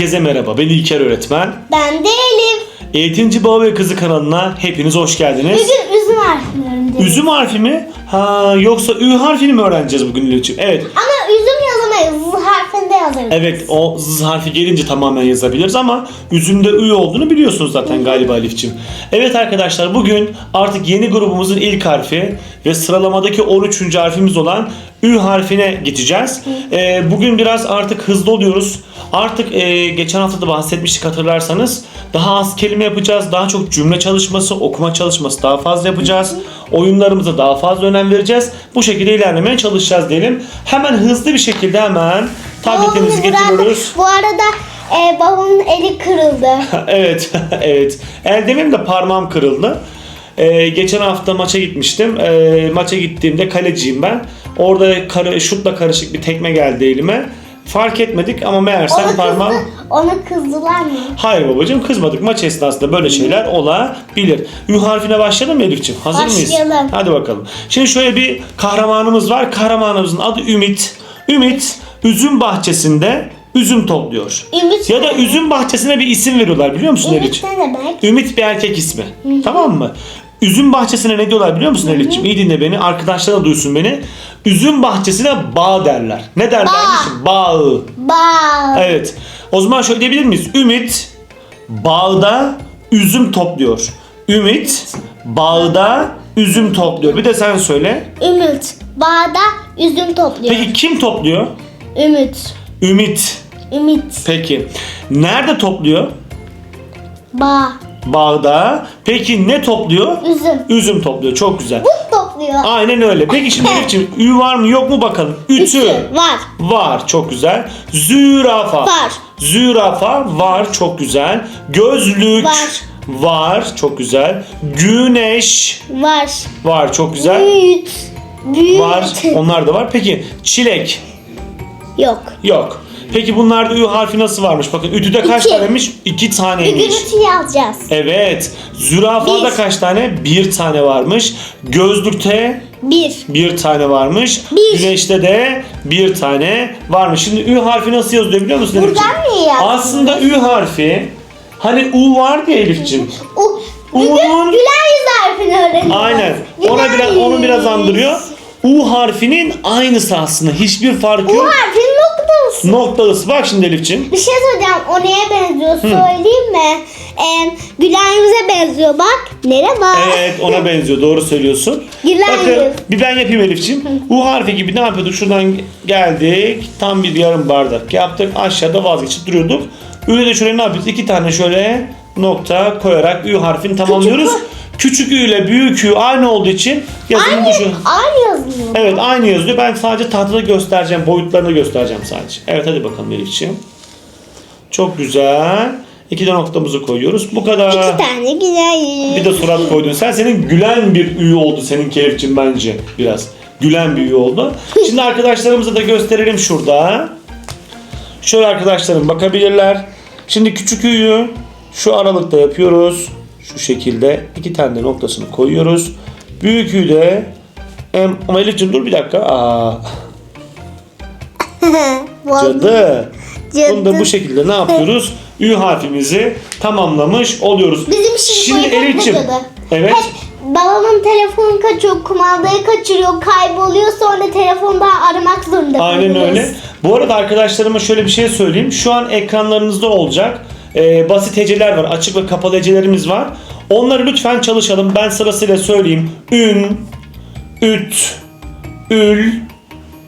Herkese merhaba. Ben İlker öğretmen. Ben de Elif. Eğitimci Baba ve Kızı kanalına hepiniz hoş geldiniz. Bugün üzüm harfini öğreneceğiz. Üzüm harfi mi? Ha yoksa Ü harfini mi öğreneceğiz bugün İlçim? Evet. Ama yazarız. Evet o z harfi gelince tamamen yazabiliriz ama üzümde ü olduğunu biliyorsunuz zaten galiba Elif'ciğim. Evet arkadaşlar bugün artık yeni grubumuzun ilk harfi ve sıralamadaki 13. harfimiz olan ü harfine gideceğiz. Ee, bugün biraz artık hızlı oluyoruz. Artık e, geçen hafta da bahsetmiştik hatırlarsanız. Daha az kelime yapacağız. Daha çok cümle çalışması, okuma çalışması daha fazla yapacağız. Oyunlarımıza daha fazla önem vereceğiz. Bu şekilde ilerlemeye çalışacağız diyelim. Hemen hızlı bir şekilde hemen tabletimizi getiriyoruz. Bu arada e, babamın eli kırıldı. evet, evet. El demeyeyim de parmağım kırıldı. Ee, geçen hafta maça gitmiştim. Ee, maça gittiğimde kaleciyim ben. Orada karı, şutla karışık bir tekme geldi elime. Fark etmedik ama meğersem Onu, parmağım... kızdı, onu kızdılar mı? Hayır babacığım kızmadık. Maç esnasında böyle şeyler olabilir. Ü harfine başlayalım mı Elif'ciğim? Hazır mıyız? Başlayalım. Hadi bakalım. Şimdi şöyle bir kahramanımız var. Kahramanımızın adı Ümit. Ümit üzüm bahçesinde üzüm topluyor. Ümit Ya da üzüm bahçesine bir isim veriyorlar biliyor musun Ümit Elif'ciğim? ne demek? Ümit bir erkek ismi. Tamam mı? Üzüm bahçesine ne diyorlar biliyor musun Elif'ciğim? İyi dinle beni. Arkadaşlar da duysun beni. Üzüm bahçesine bağ derler. Ne derlermiş? Bağ. Bal. Evet. O zaman şöyle diyebilir miyiz? Ümit bağda üzüm topluyor. Ümit bağda üzüm topluyor. Bir de sen söyle. Ümit bağda üzüm topluyor. Peki kim topluyor? Ümit. Ümit. Ümit. Peki. Nerede topluyor? Bağ. Bağda. Peki ne topluyor? Üzüm. Üzüm topluyor. Çok güzel. Bu topluyor. Aynen öyle. Peki şimdi Elif'ciğim ü var mı yok mu bakalım. Ütü. Ütü. Var. Var. Çok güzel. Zürafa. Var. Zürafa var. Çok güzel. Gözlük. Var. Var. Çok güzel. Güneş. Var. Var. Çok güzel. Büyüt. Büyüt. Var. Onlar da var. Peki çilek. Yok. Yok. Peki bunlarda ü harfi nasıl varmış? Bakın ütüde kaç İki. taneymiş? İki taneymiş. gürültü yazacağız. Evet. Zürafada Bir. kaç tane? Bir tane varmış. Gözlükte Bir. bir tane varmış. Bir. Güneşte de bir tane varmış. Şimdi Ü harfi nasıl yazılıyor biliyor musun Buradan Elifciğim? mı yazdın? Aslında Ü harfi hani U var ya Elif'ciğim. O, bugün U'nun- güler yüz harfini öğreneceğiz. Aynen. Güler Ona biraz onu yüz. biraz andırıyor. U harfinin aynısı aslında. Hiçbir farkı Bu yok. harfin noktası. Noktalısı. Bak şimdi Elif'ciğim. Bir şey söyleyeceğim. O neye benziyor söyleyeyim mi? Ee, yüze benziyor bak. Merhaba. Evet ona benziyor. Doğru söylüyorsun. Güler Bakın yüz. bir ben yapayım Elif'ciğim. U harfi gibi ne yapıyorduk? Şuradan geldik. Tam bir yarım bardak yaptık. Aşağıda vazgeçip duruyorduk. Ü'yle de şöyle ne yapıyoruz? İki tane şöyle nokta koyarak Ü harfini tamamlıyoruz. Küçük Küçük Ü ile büyük Ü aynı olduğu için yazımı Aynı, şu. aynı yazıyor. Evet aynı yazıyor. Ben sadece tahtada göstereceğim. Boyutlarını göstereceğim sadece. Evet hadi bakalım Elif'ciğim. Çok güzel. İki de noktamızı koyuyoruz. Bu kadar. İki tane yüz. Bir de surat koydun. Sen senin gülen bir üye oldu senin Kelif'cim bence biraz. Gülen bir üye oldu. Şimdi arkadaşlarımıza da gösterelim şurada. Şöyle arkadaşlarım bakabilirler. Şimdi küçük üyü şu aralıkta yapıyoruz. Şu şekilde iki tane de noktasını koyuyoruz. Büyük üyü de em, ama Elif'cim dur bir dakika. Aa, cadı. Bunu da bu şekilde ne yapıyoruz? Ü harfimizi tamamlamış oluyoruz. Bizim Şimdi cadı. Evet. Hep babamın telefonu kaçıyor, kumandayı kaçırıyor, kayboluyor sonra telefondan aramak zorunda Aynen kalıyoruz. öyle. Bu arada arkadaşlarıma şöyle bir şey söyleyeyim. Şu an ekranlarınızda olacak. Ee, basit heceler var. Açık ve kapalı hecelerimiz var. Onları lütfen çalışalım. Ben sırasıyla söyleyeyim. Ün, üt, ül,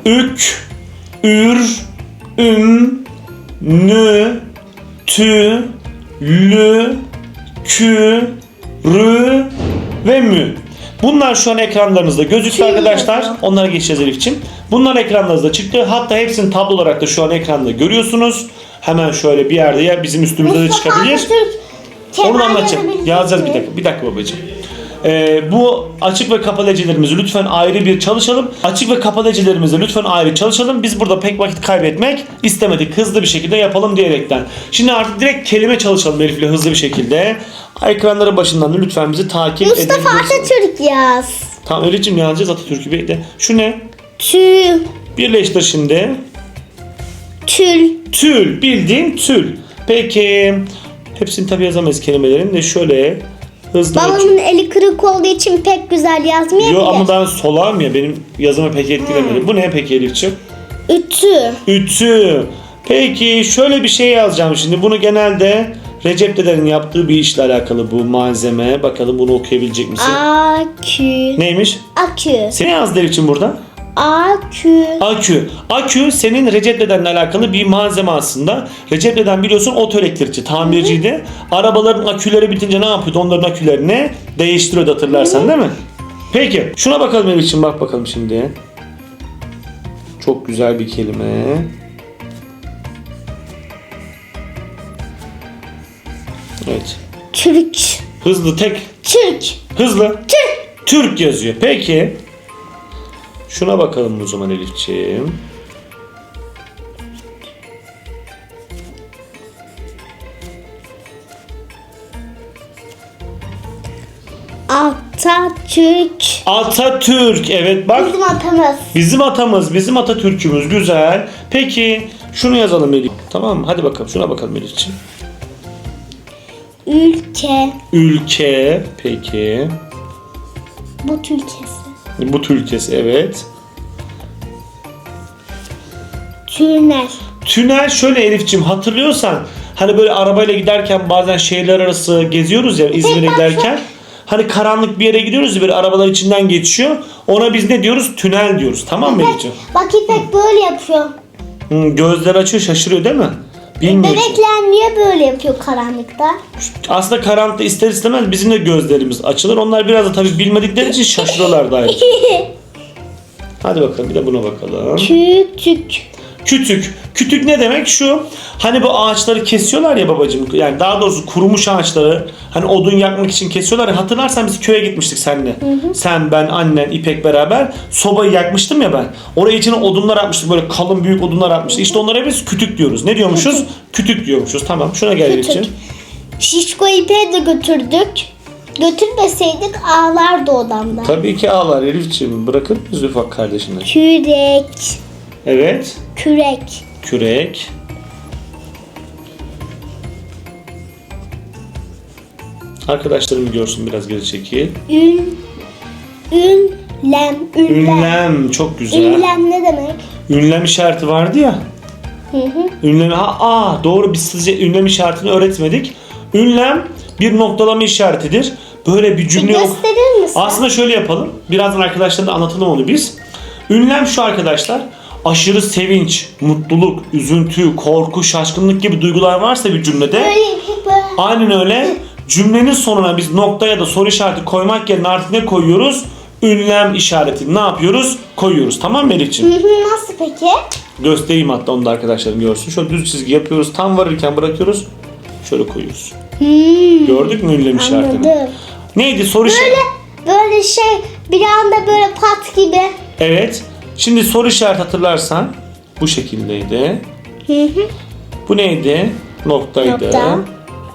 ük, ür, üm, nü, tü, lü, kü, rü ve mü. Bunlar şu an ekranlarınızda gözüktü Tüy arkadaşlar. yazıyor. Onlara geçeceğiz Elif'ciğim. Bunlar ekranlarınızda çıktı. Hatta hepsini tablo olarak da şu an ekranda görüyorsunuz. Hemen şöyle bir yerde ya bizim üstümüzde de Mustafa çıkabilir. Atatürk Kemal Onu anlatacağım. Yazacağız bir dakika. Bir dakika babacığım. Ee, bu açık ve kapalı hecelerimizi lütfen ayrı bir çalışalım. Açık ve kapalı hecelerimizi lütfen ayrı çalışalım. Biz burada pek vakit kaybetmek istemedik. Hızlı bir şekilde yapalım diyerekten. Şimdi artık direkt kelime çalışalım Elif'le hızlı bir şekilde. Ekranların başından da lütfen bizi takip Mustafa edebilirsiniz. Atatürk yaz. Tamam öyleciğim yazacağız Atatürk'ü bekle. Şu ne? Tül, Birleştir şimdi. Tül, Tül bildiğin tül. Peki. Hepsini tabi yazamayız kelimelerin de şöyle hızlı Babamın eli kırık olduğu için pek güzel yazmayabilir. Yo ama ben solağım ya benim yazımı pek etkilemedi. Bu ne peki Elif'ciğim? Ütü. Ütü. Peki şöyle bir şey yazacağım şimdi. Bunu genelde Recep Dede'nin yaptığı bir işle alakalı bu malzeme. Bakalım bunu okuyabilecek misin? Akü. Neymiş? Akü. Sen ne yazdın Elif'ciğim burada? Akü. Akü. Akü senin Recep Dede'nle alakalı bir malzeme aslında. Recep Deden biliyorsun oto elektrikçi, tamirciydi. Arabaların aküleri bitince ne yapıyordu? Onların akülerini değiştiriyordu hatırlarsan değil mi? Peki şuna bakalım Elif'ciğim bak bakalım şimdi. Çok güzel bir kelime. Evet. Türk. Hızlı tek. Türk. Hızlı. Türk. Türk yazıyor. Peki. Şuna bakalım o zaman Elif'ciğim. Atatürk. Atatürk. Evet bak. Bizim atamız. Bizim atamız, bizim Atatürk'ümüz güzel. Peki şunu yazalım Elif. Tamam mı? Hadi bakalım şuna bakalım Elif'ciğim. Ülke. Ülke. Peki. Bu ülkesi. Bu ülkesi evet. Tünel. Tünel şöyle Elif'ciğim hatırlıyorsan hani böyle arabayla giderken bazen şehirler arası geziyoruz ya İzmir'e giderken. Hani karanlık bir yere gidiyoruz ya böyle arabalar içinden geçiyor. Ona biz ne diyoruz? Tünel diyoruz. Tamam mı Elif'ciğim? Bak İpek böyle yapıyor. Gözler açıyor şaşırıyor değil mi? Bilmiyor. işte. Bebekler niye böyle yapıyor karanlıkta? Aslında karanlıkta ister istemez bizim de gözlerimiz açılır. Onlar biraz da tabii bilmedikleri için şaşırıyorlar da ayrıca. Hadi bakalım bir de buna bakalım. Küçük. Kütük. Kütük ne demek? Şu hani bu ağaçları kesiyorlar ya babacığım. Yani daha doğrusu kurumuş ağaçları hani odun yakmak için kesiyorlar ya. Hatırlarsan biz köye gitmiştik seninle. Sen, ben, annen, İpek beraber sobayı yakmıştım ya ben. Oraya içine odunlar atmıştık. Böyle kalın büyük odunlar atmıştık. İşte onlara biz kütük diyoruz. Ne diyormuşuz? Kütük diyormuşuz. Tamam şuna gel Kütük. Elif'ciğim. Şişko İpek'i de götürdük. Götürmeseydik ağlardı odamda. Tabii ki ağlar Elif'ciğim. Bırakır mıyız ufak kardeşini? Kürek. Evet. Kürek. Kürek. Arkadaşlarım görsün biraz geri çekil. Ün. Ünlem. Ünlem. Ünlem çok güzel. Ünlem ne demek? Ünlem işareti vardı ya. Hı hı. Ünlem ha aa, doğru biz sizce ünlem işaretini öğretmedik. Ünlem bir noktalama işaretidir. Böyle bir cümle ok- Gösterir misin? Aslında şöyle yapalım. Birazdan arkadaşlarına anlatalım onu biz. Ünlem şu arkadaşlar. Aşırı sevinç, mutluluk, üzüntü, korku, şaşkınlık gibi duygular varsa bir cümlede Böyle böyle. aynen öyle cümlenin sonuna biz nokta ya da soru işareti koymak yerine artık ne koyuyoruz? Ünlem işareti ne yapıyoruz? Koyuyoruz. Tamam mı Elif'ciğim? Nasıl peki? Göstereyim hatta onu da arkadaşlarım görsün. Şöyle düz çizgi yapıyoruz. Tam varırken bırakıyoruz. Şöyle koyuyoruz. Hmm, Gördük mü ünlem işaretini? anladım. Neydi soru Böyle işareti? böyle şey bir anda böyle pat gibi. Evet. Şimdi soru işareti hatırlarsan bu şekildeydi. Hı hı. Bu neydi? Noktaydı. Nokta.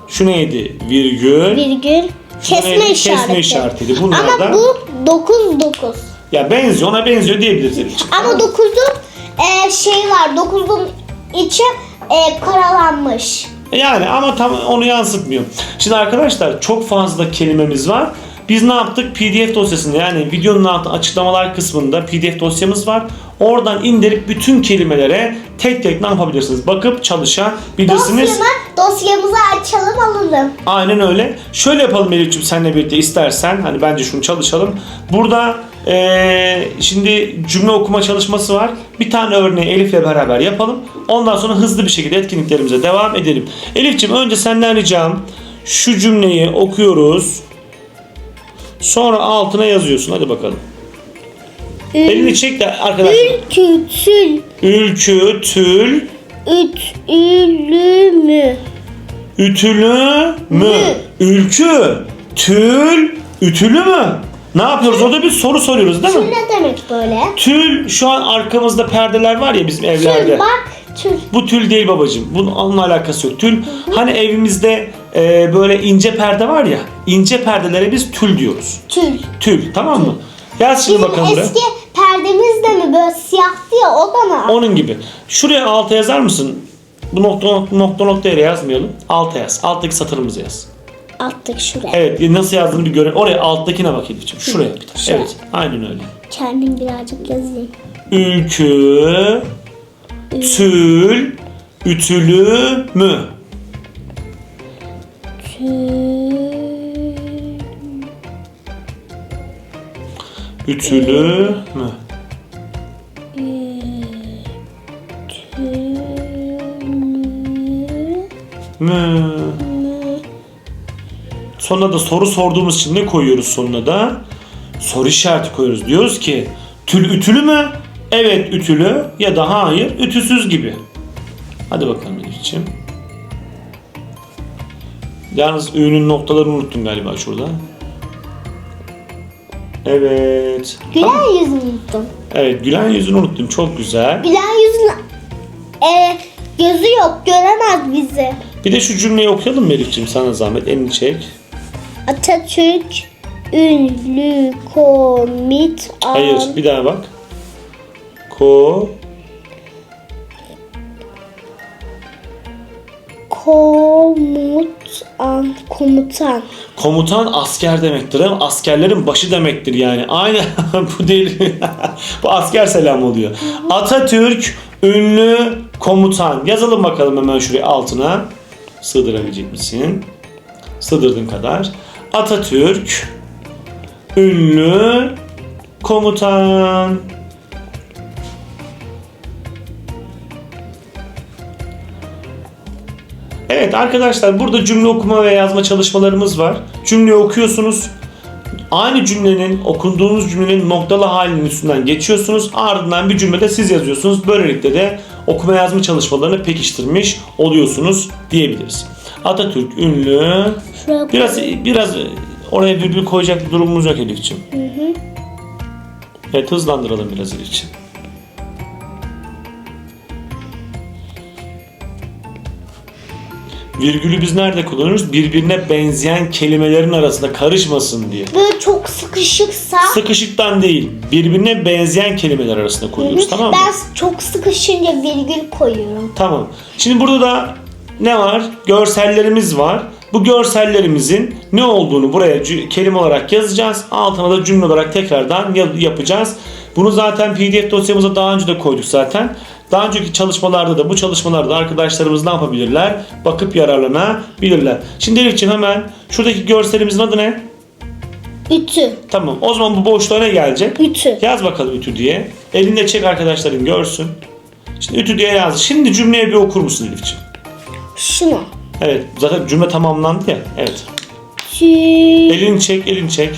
Şu neydi? Virgül. Virgül. Kesme neydi? işareti. Kesme işaretiydi. Bunlar Ama da- bu 9 9. Ya benziyor ona benziyor diyebiliriz. Ama 9'un e, şey var. 9'un içi e, karalanmış. Yani ama tam onu yansıtmıyor. Şimdi arkadaşlar çok fazla kelimemiz var. Biz ne yaptık? PDF dosyasında yani videonun altı açıklamalar kısmında PDF dosyamız var. Oradan indirip bütün kelimelere tek tek ne yapabilirsiniz? Bakıp çalışabilirsiniz. Dosyamı, dosyamızı açalım alalım. Aynen öyle. Şöyle yapalım Elif'ciğim seninle birlikte istersen. Hani bence şunu çalışalım. Burada eee, şimdi cümle okuma çalışması var. Bir tane örneği Elif'le beraber yapalım. Ondan sonra hızlı bir şekilde etkinliklerimize devam edelim. Elif'ciğim önce senden ricam şu cümleyi okuyoruz. Sonra altına yazıyorsun. Hadi bakalım. Elini çek de arkadaşlar. Ülkütül. Ülkü, tül, Üt, ülümü. Ütülü mü? Mü. Ülkü, tül, ütülü mü? Ne yapıyoruz? Orada bir soru soruyoruz değil Tül mi? ne demek böyle? Tül şu an arkamızda perdeler var ya bizim evlerde. Tül bak tül. Bu tül değil babacığım. Bunun onunla alakası yok. Tül hani evimizde e, böyle ince perde var ya. ince perdelere biz tül diyoruz. Tül. Tül tamam mı? Yaz şimdi Bizim bakalım buraya. eski perdemiz de mi böyle siyahtı ya o da mı? Onun gibi. Şuraya alta yazar mısın? Bu nokta nokta nokta, nokta yere yazmayalım. Alta yaz. Alttaki satırımızı yaz. Alttaki şuraya. Evet nasıl yazdığını bir görelim. Oraya alttakine bak Elif'ciğim. Şuraya. Şuraya. Evet aynen öyle. Kendim birazcık yazayım. Ülkü, tül, ütülü mü? Tül- Ütülü mü? Mü. Sonuna da soru sorduğumuz için ne koyuyoruz sonuna da? Soru işareti koyuyoruz. Diyoruz ki tül ütülü mü? Evet ütülü ya da hayır ütüsüz gibi. Hadi bakalım Elif'ciğim. Yalnız ünün noktalarını unuttun galiba şurada. Evet. Gülen yüzünü unuttum. Evet gülen yüzünü unuttum. Çok güzel. Gülen yüzün e, gözü yok. Göremez bizi. Bir de şu cümleyi okuyalım mı Elif'ciğim sana zahmet. Elini çek. Atatürk ünlü komit Hayır bir daha bak. Ko komutan komutan Komutan asker demektir. Hem askerlerin başı demektir yani. Aynı bu değil. bu asker selam oluyor. Atatürk ünlü komutan. Yazalım bakalım hemen şuraya altına. Sığdırabilecek misin? Sığdırdığın kadar. Atatürk ünlü komutan. Evet arkadaşlar burada cümle okuma ve yazma çalışmalarımız var. Cümleyi okuyorsunuz. Aynı cümlenin okunduğunuz cümlenin noktalı halinin üstünden geçiyorsunuz. Ardından bir cümlede siz yazıyorsunuz. Böylelikle de okuma yazma çalışmalarını pekiştirmiş oluyorsunuz diyebiliriz. Atatürk ünlü. Biraz biraz oraya virgül koyacak bir durumumuz yok Elif'ciğim. Evet hızlandıralım biraz Elif'ciğim. Virgülü biz nerede kullanıyoruz? Birbirine benzeyen kelimelerin arasında karışmasın diye. böyle çok sıkışıksa Sıkışıktan değil, birbirine benzeyen kelimeler arasında koyuyoruz tamam mı? ben çok sıkışınca virgül koyuyorum. Tamam. Şimdi burada da ne var? Görsellerimiz var. Bu görsellerimizin ne olduğunu buraya kelime olarak yazacağız. Altına da cümle olarak tekrardan ya- yapacağız. Bunu zaten PDF dosyamıza daha önce de koyduk zaten. Daha önceki çalışmalarda da bu çalışmalarda arkadaşlarımız ne yapabilirler? Bakıp yararlanabilirler. Şimdi Elif'ciğim hemen şuradaki görselimizin adı ne? Ütü, Tamam. O zaman bu boşluğa ne gelecek? ütü. Yaz bakalım ütü diye. Elinde çek arkadaşların görsün. Şimdi ütü diye yaz. Şimdi cümleyi bir okur musun Elif'ciğim? Şunu. Evet zaten cümle tamamlandı ya. Evet. Tül, Elini çek, elini çek.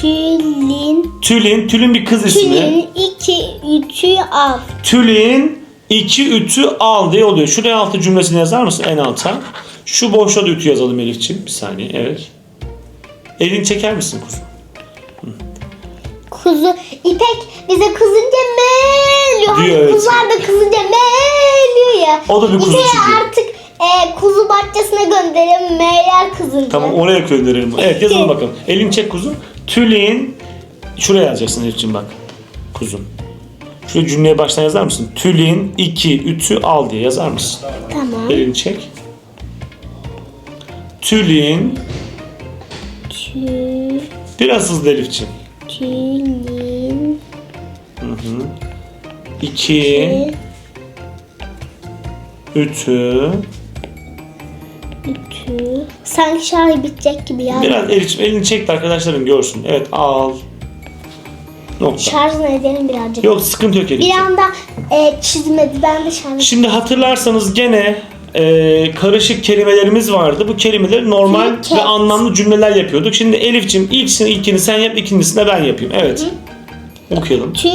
tülin, Tülin, Tülin bir kız ismi. tülin iki ütü al. Tülin iki ütü al diye oluyor. Şuraya altı cümlesini yazar mısın en alta? Şu boşluğa da ütü yazalım Elif'ciğim. Bir saniye evet. Elini çeker misin kuzum? Kuzu, İpek bize kızınca meğliyor. Diyor, Hani evet. kuzular da kızınca meğliyor ya. O da bir kuzu İpek'i çünkü. artık e, kuzu bahçesine gönderelim meğer kızınca. Tamam oraya gönderelim. Evet yazalım bakalım. Elini çek kuzum. Tülin şuraya yazacaksın Elif'ciğim bak. Kuzum. Şu cümleye baştan yazar mısın? Tülin iki ütü al diye yazar mısın? Tamam. Elini çek. Tülin Tül, biraz hızlı Elif'ciğim. tülin, İki ütü ütü. Sanki şarkı bitecek gibi ya. Biraz Elif'ciğim elini çek de arkadaşların görsün. Evet al. Nokta. Şarjını edelim birazcık. Yok sıkıntı yok Bir anda e, çizmedi. Ben de şarj Şimdi hatırlarsanız gene e, karışık kelimelerimiz vardı. Bu kelimeleri normal Cricket. ve anlamlı cümleler yapıyorduk. Şimdi Elif'ciğim ilkini, ilkini sen yap, ikincisini de ben yapayım. Evet. Okuyalım. Tü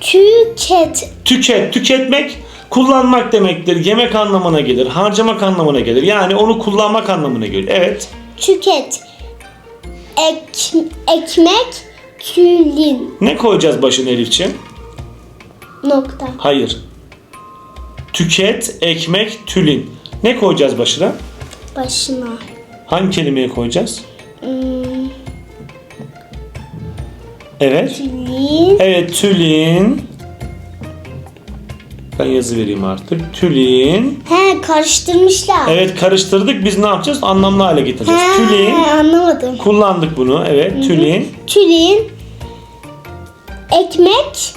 tüket Tüket, tüketmek kullanmak demektir. Yemek anlamına gelir, harcamak anlamına gelir. Yani onu kullanmak anlamına gelir. Evet. tüket ek, ekmek tülin Ne koyacağız başına Elif'ciğim? nokta Hayır. Tüket, ekmek, tülin. Ne koyacağız başına? başına Hangi kelimeye koyacağız? hmm, Evet. tülin Evet tülin. Ben yazı vereyim artık. Tülin. He karıştırmışlar. Evet karıştırdık. Biz ne yapacağız? Anlamlı hale getireceğiz. He, Tülin. anlamadım. Kullandık bunu. Evet. Tülin. Tülin. Ekmek.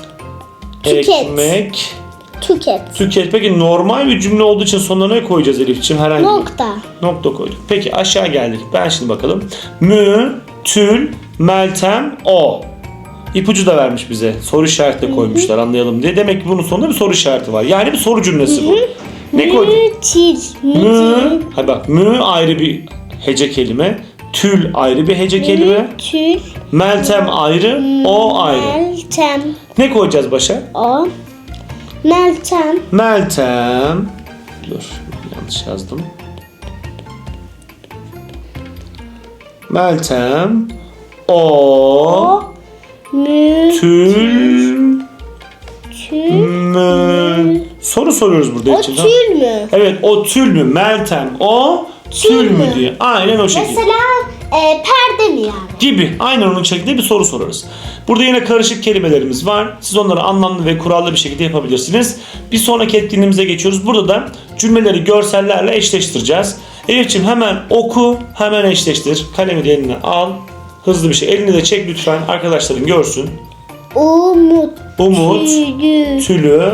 Tüket. Ekmek. Tüket. Tüket. Peki normal bir cümle olduğu için sonuna ne koyacağız Elif'ciğim? Herhangi bir- Nokta. Nokta koyduk. Peki aşağı geldik. Ben şimdi bakalım. Mü, tül, meltem, o. İpucu da vermiş bize. Soru işareti de koymuşlar anlayalım diye. Demek ki bunun sonunda bir soru işareti var. Yani bir soru cümlesi bu. Ne koyduk? Mütil. Mü, Mütil. ha bak mü ayrı bir hece kelime. Tül ayrı bir hece kelime. Mütil. Meltem ayrı, o ayrı. Meltem. Ne koyacağız başa? O. Meltem. Meltem. Dur yanlış yazdım. Meltem. O. O. Tül. Tül. Mü. Soru soruyoruz burada O için. tül mü? Evet o tül mü? Meltem. O. Tül, Tül mü mü? diye. Aynen o şekilde. Mesela e, perde mi yani? gibi. Aynen onun şeklinde bir soru sorarız. Burada yine karışık kelimelerimiz var. Siz onları anlamlı ve kurallı bir şekilde yapabilirsiniz. Bir sonraki etkinliğimize geçiyoruz. Burada da cümleleri görsellerle eşleştireceğiz. Elif'ciğim hemen oku, hemen eşleştir. Kalemi de eline al. Hızlı bir şey. Elini de çek lütfen. Arkadaşların görsün. Umut. Umut, Tülü. tülü,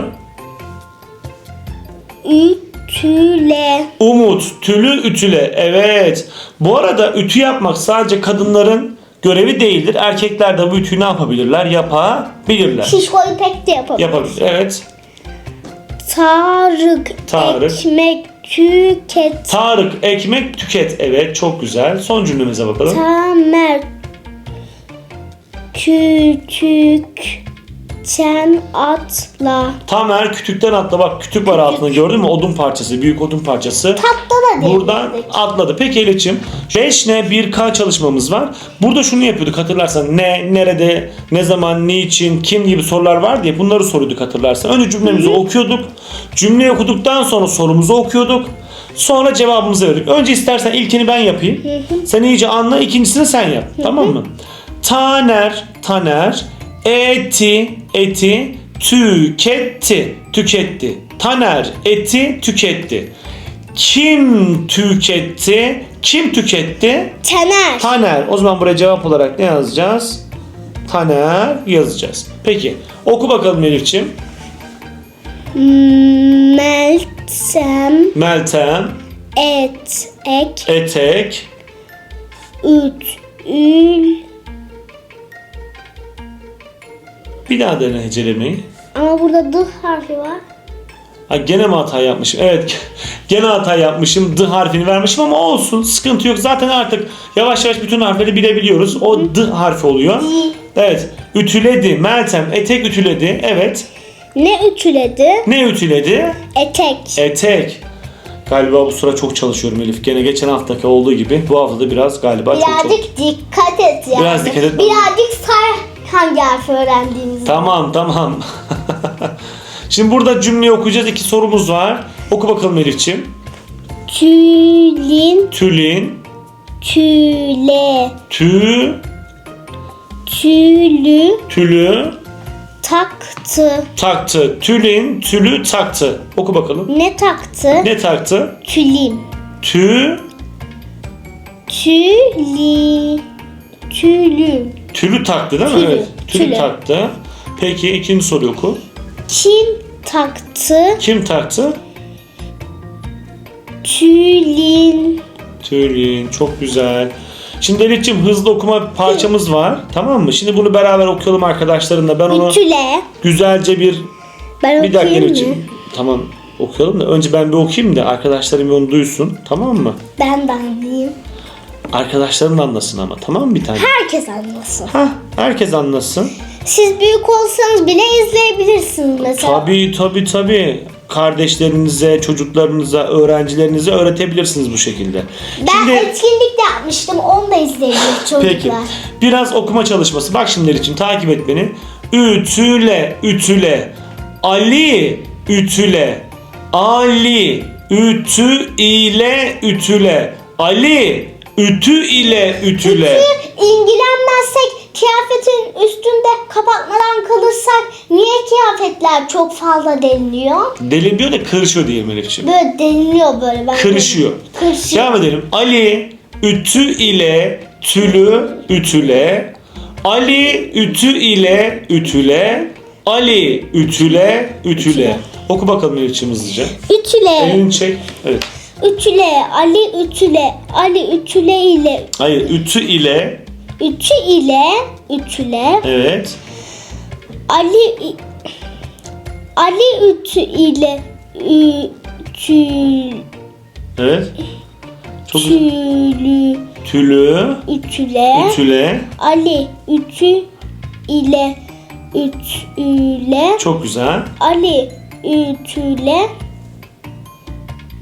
Ütüle. umut, tülü, ütüle. Evet. Bu arada ütü yapmak sadece kadınların görevi değildir. Erkekler de bu ütüyü ne yapabilirler? Yapabilirler. Şişko ipek de yapalım. Yapabilir. Evet. Tarık. Tarık. Ekmek. Tüket. Tarık ekmek tüket. Evet çok güzel. Son cümlemize bakalım. Tamer. Küçük. Sen atla. Tamer kütükten atla. Bak kütük var altında gördün mü? Odun parçası. Büyük odun parçası. Tatlı da Buradan diyebilirdik. atladı. Peki Elif'ciğim 5 ne 1K çalışmamız var. Burada şunu yapıyorduk hatırlarsan. Ne, nerede, ne zaman, niçin, kim gibi sorular var diye bunları soruyorduk hatırlarsan. Önce cümlemizi okuyorduk. Cümleyi okuduktan sonra sorumuzu okuyorduk. Sonra cevabımızı verdik. Önce istersen ilkini ben yapayım. Sen iyice anla. ikincisini sen yap. Tamam mı? Taner, taner, eti, eti, tüketti, tüketti. Taner eti tüketti. Kim tüketti? Kim tüketti? Taner. Taner. O zaman buraya cevap olarak ne yazacağız? Taner yazacağız. Peki. Oku bakalım Elif'ciğim. Meltem. Meltem, Et. Ek. etek, Üt. Ül. Bir daha dene hecelemeyi. Ama burada dı harfi var. Ha, gene mi hata yapmışım? Evet. Gene hata yapmışım. D harfini vermişim ama olsun. Sıkıntı yok. Zaten artık yavaş yavaş bütün harfleri bilebiliyoruz. O D harfi oluyor. Evet. Ütüledi. Meltem etek ütüledi. Evet. Ne ütüledi? Ne ütüledi? Etek. Etek. Galiba bu sıra çok çalışıyorum Elif. Gene geçen haftaki olduğu gibi bu hafta da biraz galiba çok çalışıyorum. Birazcık dikkat et yani. Biraz dikkat et. Birazcık say hangi harfi öğrendiğinizi. Tamam tamam. Şimdi burada cümleyi okuyacağız. İki sorumuz var. Oku bakalım Elif'ciğim. Tülin. Tülin, Tüle. tü, Tülü. tülü, Taktı. taktı. Tülin, tülü, taktı. Oku bakalım. Ne taktı? Ne taktı? Tülim. Tü, Tüli. Tülüm. Tülü taktı değil mi? Tülü, Evet. Tülü tülü. taktı. Peki ikinci soruyu oku. Kim taktı? Kim taktı? Tülin. Tülin. Çok güzel. Şimdi Elif'ciğim hızlı okuma parçamız var. Tamam mı? Şimdi bunu beraber okuyalım arkadaşlarınla. Ben onu Ütüle. güzelce bir Ben Bir dakika? Elif'ciğim. Tamam okuyalım da önce ben bir okuyayım da arkadaşlarım onu duysun. Tamam mı? Ben anlayayım. Arkadaşların da anlasın ama tamam mı bir tane? Herkes anlasın. Hah, herkes anlasın. Siz büyük olsanız bile izleyebilirsiniz mesela. Tabii tabii tabii. Kardeşlerinize, çocuklarınıza, öğrencilerinize öğretebilirsiniz bu şekilde. Ben Şimdi etkinlik de yapmıştım. Onu da izleyebilir çocuklar. peki biraz okuma çalışması. Bak şimdi için takip et beni. Ütüle, ütüle. Ali, ütüle. Ali, ütü ile ütüle. Ali, ütü ile ütüle. İlgilenmezsek kıyafetin üstünde kapatmadan kalırsak niye kıyafet kıyafetler çok fazla deliniyor. Deliniyor da kırışıyor diyelim Elif'ciğim. Böyle deliniyor böyle. Ben Kırışıyor. Kırışıyor. Devam edelim. Ali ütü ile tülü ütüle. Ali ütü ile ütüle. Ali ütüle ütüle. Oku bakalım Elif'ciğim hızlıca. Ütüle. Elini çek. Evet. Ütüle. Ali ütüle. Ali ütüle ile. Hayır ütü ile. Ütü ile. Ütüle. Evet. Ali Ali ütü ile ütü Evet. Çok tülü Tülü. ütüle. Ütüle. Ali ütü ile ütüle. Çok güzel. Ali ütüle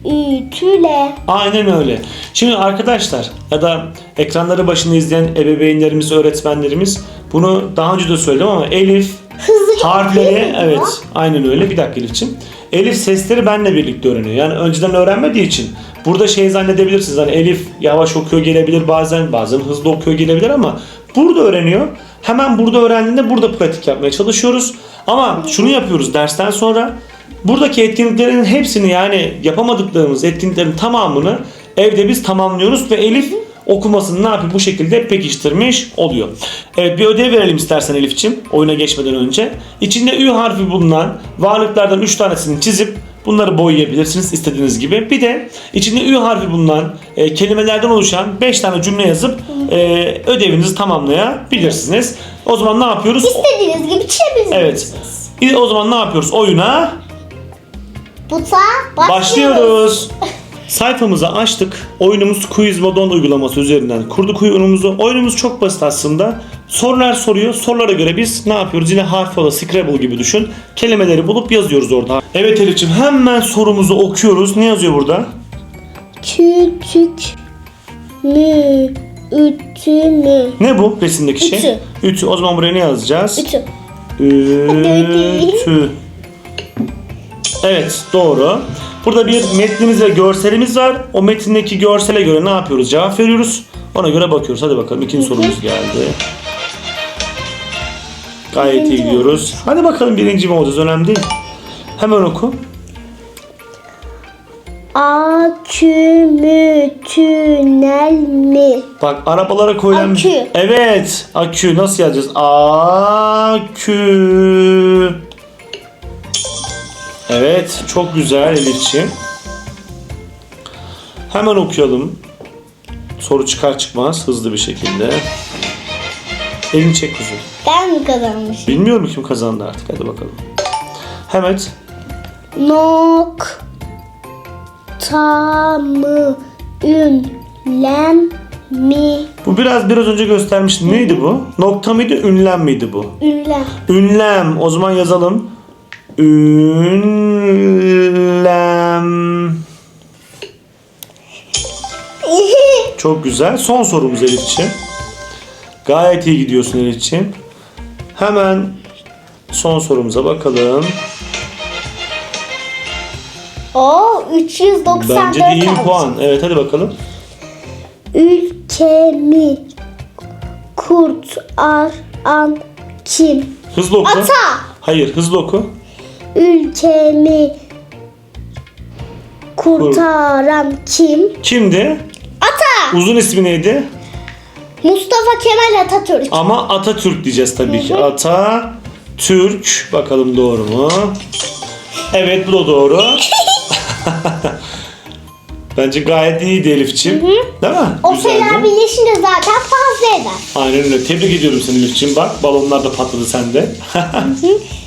ütüle. Aynen öyle. Şimdi arkadaşlar ya da ekranları başında izleyen ebeveynlerimiz, öğretmenlerimiz bunu daha önce de söyledim ama Elif Hızlıca harfleri evet aynen öyle bir dakika Elif'ciğim. Elif sesleri benle birlikte öğreniyor. Yani önceden öğrenmediği için burada şey zannedebilirsiniz hani Elif yavaş okuyor gelebilir bazen bazen hızlı okuyor gelebilir ama burada öğreniyor. Hemen burada öğrendiğinde burada pratik yapmaya çalışıyoruz. Ama şunu yapıyoruz dersten sonra buradaki etkinliklerin hepsini yani yapamadıklarımız etkinliklerin tamamını evde biz tamamlıyoruz ve Elif okumasını ne yapıyor bu şekilde pekiştirmiş oluyor. Evet bir ödev verelim istersen Elif'ciğim oyuna geçmeden önce. İçinde Ü harfi bulunan varlıklardan 3 tanesini çizip bunları boyayabilirsiniz istediğiniz gibi. Bir de içinde Ü harfi bulunan e, kelimelerden oluşan 5 tane cümle yazıp e, ödevinizi tamamlayabilirsiniz. O zaman ne yapıyoruz? İstediğiniz gibi çizebilirsiniz. Evet. O zaman ne yapıyoruz? Oyuna Buta başlıyoruz. Başlıyoruz. Sayfamızı açtık. Oyunumuz Quiz Modon uygulaması üzerinden kurduk oyunumuzu. Oyunumuz çok basit aslında. Sorular soruyor. Sorulara göre biz ne yapıyoruz? Yine harf ola Scrabble gibi düşün. Kelimeleri bulup yazıyoruz orada. Evet Elif'ciğim hemen sorumuzu okuyoruz. Ne yazıyor burada? Küçük mü ütü mü? Ne bu resimdeki şey? Ütü. Ütü. O zaman buraya ne yazacağız? Ütü. Ütü. Evet doğru. Burada bir metnimiz ve görselimiz var. O metindeki görsele göre ne yapıyoruz? Cevap veriyoruz. Ona göre bakıyoruz. Hadi bakalım ikinci sorumuz geldi. Gayet iyi gidiyoruz. Hadi bakalım birinci mi olacağız? Önemli değil. Hemen oku. Akü mü tünel mi? Bak arabalara koyulan... Akü. Evet. Akü. Nasıl yazacağız? Akü. Evet. Çok güzel Elif'ciğim. Hemen okuyalım. Soru çıkar çıkmaz hızlı bir şekilde. Elini çek kuzum. Ben mi kazanmışım? Bilmiyorum kim kazandı artık. Hadi bakalım. Hemen. Nok ta mı ünlem mi? Bu biraz biraz önce göstermiştim. Neydi bu? Nokta mıydı? Ünlem miydi bu? Ünlem. Ünlem. O zaman yazalım. Ünlem. Çok güzel. Son sorumuz Elif'ciğim. Gayet iyi gidiyorsun Elif'ciğim. Hemen son sorumuza bakalım. o 394 Bence de iyi bir puan. Evet hadi bakalım. Ülkemi kurtaran kim? Hızlı oku. Ata. Hayır hızlı oku. Ülkemi kurtaran kim? Kimdi? Ata. Uzun ismi neydi? Mustafa Kemal Atatürk. Ama Atatürk diyeceğiz tabii ki. Atatürk. Bakalım doğru mu? Evet bu da doğru. Bence gayet iyiydi Elif'ciğim. Değil mi? O sayılar birleşince zaten fazla eder. Aynen öyle. Tebrik ediyorum seni Elif'ciğim. Bak balonlar da patladı sende.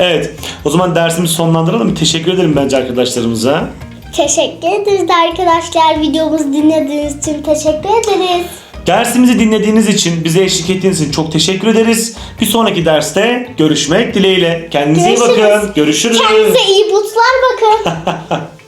evet. O zaman dersimizi sonlandıralım. Teşekkür ederim bence arkadaşlarımıza. Teşekkür ederiz arkadaşlar. Videomuzu dinlediğiniz için teşekkür ederiz. Dersimizi dinlediğiniz için, bize eşlik ettiğiniz için çok teşekkür ederiz. Bir sonraki derste görüşmek dileğiyle. Kendinize iyi Görüşürüz. bakın. Görüşürüz. Kendinize iyi butlar bakın.